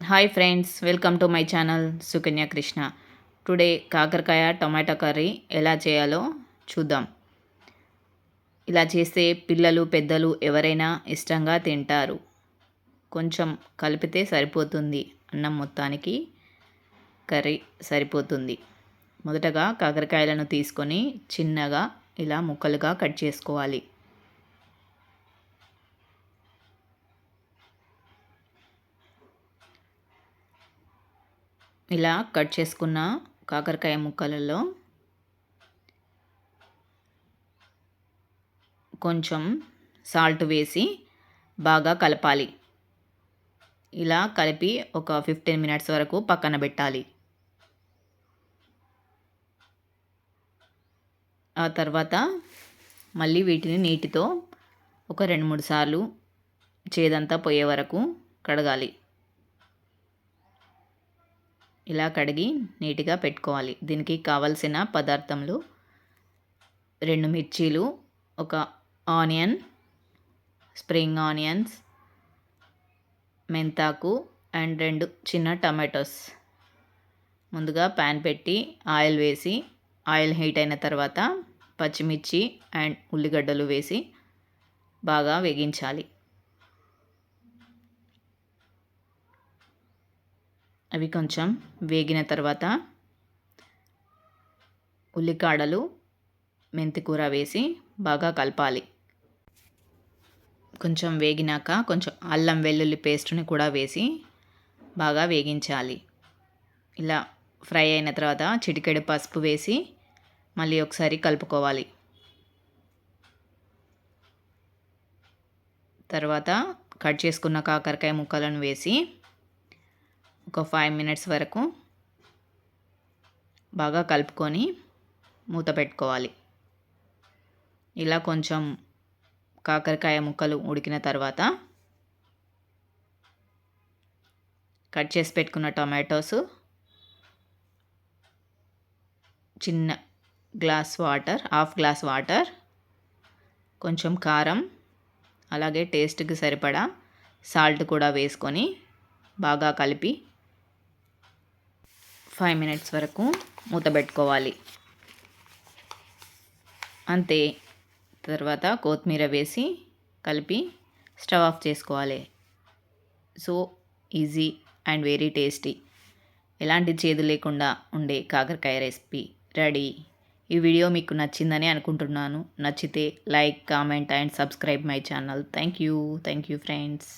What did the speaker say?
Hi friends welcome to my channel Sukanya Krishna today కాకరకాయ tomato curry ఎలా చేయాలో చూద్దాం. ఇలా చేస్తే పిల్లలు పెద్దలు ఎవరైనా ఇష్టంగా తింటారు. కొంచెం కలిపితే సరిపోతుంది. అన్నం మొత్తానికి కర్రీ సరిపోతుంది. మొదటగా కాకరకాయలను తీసుకొని చిన్నగా ఇలా ముక్కలుగా కట్ చేసుకోవాలి. ఇలా కట్ చేసుకున్న కాకరకాయ ముక్కలలో కొంచెం సాల్ట్ వేసి బాగా కలపాలి. ఇలా కలిపి ఒక ఫిఫ్టీన్ మినిట్స్ వరకు పక్కన పెట్టాలి. ఆ తర్వాత మళ్ళీ వీటిని నీటితో ఒక రెండు మూడు సార్లు చేదంతా పోయే వరకు కడగాలి. ఇలా కడిగి నీట్గా పెట్టుకోవాలి. దీనికి కావలసిన పదార్థములు రెండు మిర్చీలు ఒక ఆనియన్ స్ప్రింగ్ ఆనియన్స్ మెంతాకు అండ్ రెండు చిన్న టమాటోస్. ముందుగా ప్యాన్ పెట్టి ఆయిల్ వేసి ఆయిల్ హీట్ అయిన తర్వాత పచ్చిమిర్చి అండ్ ఉల్లిగడ్డలు వేసి బాగా వేగించాలి. అవి కొంచెం వేగిన తర్వాత ఉల్లికాడలు మెంతికూర వేసి బాగా కలపాలి. కొంచెం వేగినాక కొంచెం అల్లం వెల్లుల్లి పేస్ట్ని కూడా వేసి బాగా వేగించాలి. ఇలా ఫ్రై అయిన తర్వాత చిటికెడు పసుపు వేసి మళ్ళీ ఒకసారి కలుపుకోవాలి. తర్వాత కట్ చేసుకున్న కాకరకాయ ముక్కలను వేసి ఒక ఫైవ్ మినిట్స్ వరకు బాగా కలుపుకొని మూత పెట్టుకోవాలి. ఇలా కొంచెం కాకరకాయ ముక్కలు ఉడికిన తర్వాత కట్ చేసి పెట్టుకున్న టొమాటోస్ చిన్న glass water half glass water కొంచెం కారం అలాగే టేస్ట్కి సరిపడా సాల్ట్ కూడా వేసుకొని బాగా కలిపి ఫైవ్ మినిట్స్ వరకు మూత పెట్టుకోవాలి. అంతే. తర్వాత కొత్తిమీర వేసి కలిపి స్టవ్ ఆఫ్ చేసుకోవాలి. So easy and very tasty. ఎలాంటి చేదు లేకుండా ఉండే కాకరకాయ రెసిపీ రెడీ. ఈ వీడియో మీకు నచ్చిందని అనుకుంటున్నాను. నచ్చితే like comment and subscribe my channel. Thank you. Thank you friends.